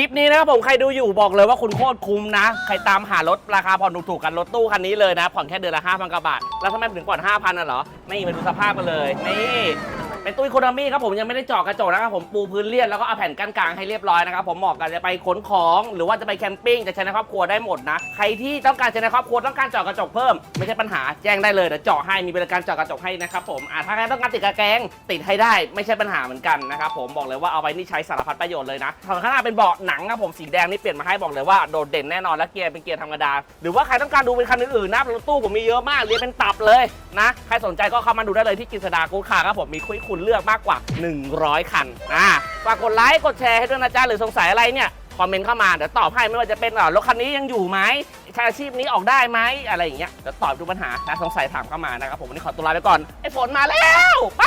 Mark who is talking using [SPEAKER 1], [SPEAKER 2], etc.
[SPEAKER 1] ลิปนี้นะครับผมใครดูอยู่บอกเลยว่าคุณโคตรคุ้มนะ ใครตามหารถราคาผ่อนถูกๆกันรถตู้คันนี้เลยนะผ่อนแค่เดือนละ5,000กว่าบาทแล้วทำไมถึงผ่อน5,000น่ะเหรอไม่มาดูสภาพกันเลยนี่ เป็นตู้อีโคโนมี่ครับผมยังไม่ได้เจาะกระจกนะครับผมปูพื้นเรียบแล้วก็เอาแผ่นกั้นกลางให้เรียบร้อยนะครับผมเหมาะกับจะไปขนของหรือว่าจะไปแคมปิ้งจะใช้ในครอบครัวได้หมดนะใครที่ต้องการใช้ในครอบครัวต้องการเจาะกระจกเพิ่มไม่ใช่ปัญหาแจ้งได้เลยเดี๋ยวเจาะให้มีบริการเจาะกระจกให้นะครับผมอ่าถ้าใครต้องการติดกระแกงติดให้ได้ไม่ใช่ปัญหาเหมือนกันนะครับผมบอกเลยว่าเอาไปนี่ใช้สารพัดประโยชน์เลยนะฝั่งข้างหน้าเป็นเบาะหนังครับผมสีแดงนี่เปลี่ยนมาให้บอกเลยว่าโดดเด่นแน่นอนและเกียร์เป็นเกียร์ธรรมดา หรือว่าใครต้องการดูเป็นคันอื่นๆนะรถตู้ผมมีเยอะมากเรียงเป็นตับเลยนะใครสนใจก็เข้ามาดูได้เลยที่กิษดากูคาครับผมมีคุยคุณเลือกมากกว่า 100 คันอ่าฝากกดไลค์กดแชร์ให้ด้วยนะจ๊ะหรือสงสัยอะไรเนี่ยคอมเมนต์เข้ามาเดี๋ยวตอบให้ไม่ว่าจะเป็นอ่อรถคันนี้ยังอยู่ไหมใช้อาชีพนี้ออกได้ไหมอะไรอย่างเงี้ยเดี๋ยวตอบทุกปัญหาถ้าสงสัยถามเข้ามานะครับผมวันนี้ขอตัวลาไปก่อนไอ้ฝนมาแล้วไป